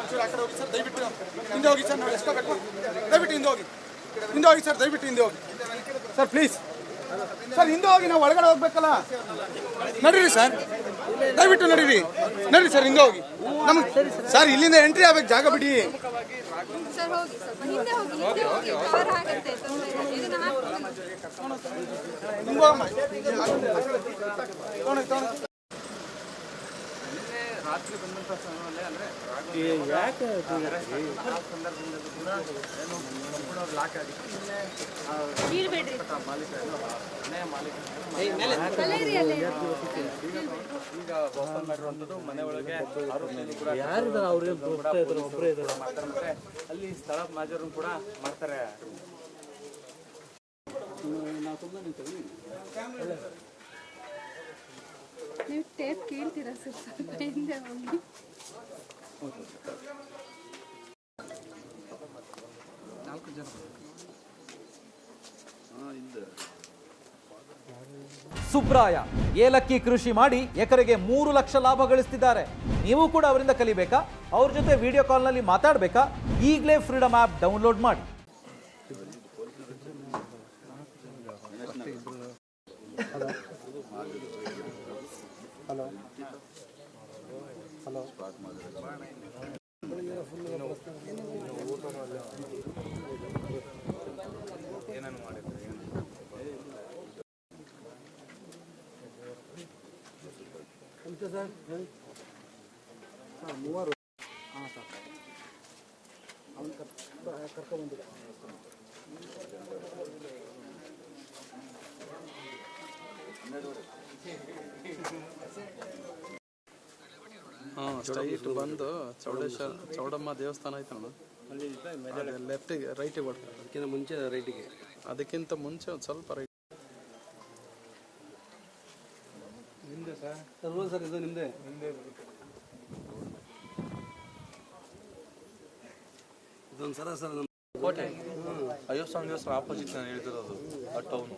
ಒಂಚೂರು ಆ ಕಡೆ ಹೋಗಿ ಸರ್ ದಯವಿಟ್ಟು ಹಿಂದೆ ಹೋಗಿ ಸರ್ ನಾವು ಎಸ್ಕೋಬೇಕು ದಯವಿಟ್ಟು ಹಿಂದೆ ಹೋಗಿ. ಹಿಂದೆ ಹೋಗಿ ಸರ್ ದಯವಿಟ್ಟು ಹಿಂದೆ ಹೋಗಿ. ಸರ್ ಪ್ಲೀಸ್ ಸರ್ ಹಿಂದೆ ಹೋಗಿ ನಾವು ಒಳಗಡೆ ಹೋಗ್ಬೇಕಲ್ಲ? ನಡೀರಿ ಸರ್. ದಯವಿಟ್ಟು ನಡೀರಿ. ನಡೀರಿ ಸರ್ ಹಿಂದೆ ಹೋಗಿ. ನಮಗೆ ಸರ್ ಇಲ್ಲಿಂದ ಎಂಟ್ರಿ ಆಗ್ಬೇಕು ಜಾಗ ಬಿಡಿ. ಸರ್ ಯಾಕೆ ಆ ಸಂದರ್ಭದಲ್ಲಿ ಕೂಡ ಏನು ಸಂಪೂರ್ಣ ಲಾಕ್ ಆಗಿತ್ತು. ನಿನ್ನೆ ಮಾಲೀಕ ಮನೆಯ ಮಾಲೀಕ ಈಗ ಓಪನ್ ಮಾಡಿರುವಂಥದ್ದು ಮನೆ ಒಳಗೆ ಆರೋಪಿಯನ್ನು ಕೂಡ ಅವ್ರಿಗೆ ಒಬ್ಬರೇ ಅಲ್ಲಿ ಸ್ಥಳ ಮಾಜರು ಕೂಡ ಮಾಡ್ತಾರೆ. ನೀವು ಟೇಪ್ ಕೇಳ್ತೀರಾ ಸರ್ ಸ್ವಲ್ಪ ಹಿಂದೆ. ಹೋಗಿ ಸುಬ್ರಾಯ ಏಲಕ್ಕಿ ಕೃಷಿ ಮಾಡಿ ಎಕರೆಗೆ ಮೂರು ಲಕ್ಷ ಲಾಭ ಗಳಿಸ್ತಿದ್ದಾರೆ. ನೀವು ಕೂಡ ಅವರಿಂದ ಕಲಿಬೇಕಾ? ಅವ್ರ ಜೊತೆ ವಿಡಿಯೋ ಕಾಲ್ನಲ್ಲಿ ಮಾತಾಡಬೇಕಾ? ಈಗಲೇ ಫ್ರೀಡಮ್ ಆ್ಯಪ್ ಡೌನ್ಲೋಡ್ ಮಾಡಿ. హలో హలో ಏನನ್ನು ಮಾಡಿದ್ರೆ ಸರ್ ಮೂವರು ಹಾಂ ಸರ್ ಅವನು ಕರ್ಕೊಂಡ್ಬಂದಿಲ್ಲ ಹನ್ನೆರಡುವರೆ ಸ್ಟ್ರೈಟ್ ಬಂದು ಚೌಡೇಶ್ವರ ಚೌಡಮ್ಮ ದೇವಸ್ಥಾನ ಐತೆ ಅದೇ ಲೆಫ್ಟಿಗೆ ರೈಟಿಗೆ ಬರ್ತಾರೆ ಅದಕ್ಕಿಂತ ಮುಂಚೆ ರೈಟಿಗೆ ಅದಕ್ಕಿಂತ ಮುಂಚೆ ಒಂದು ಸ್ವಲ್ಪ ರೈಟ್ ಸರ್? ನೋಡಿ ಸರ್ ಇದು ನಿಮ್ಮದೇ ಇದೊಂದು ಸರ ಸರ್ ನಮ್ಮ ಕೋಟೆ. ಅಯ್ಯೋ ಸ್ವಾಮಿ ದೇವಸ್ಥಾನ ಆಪೋಸಿಟ್ ನಾನು ಹೇಳ್ತಿರೋದು. ಆ ಟೌನು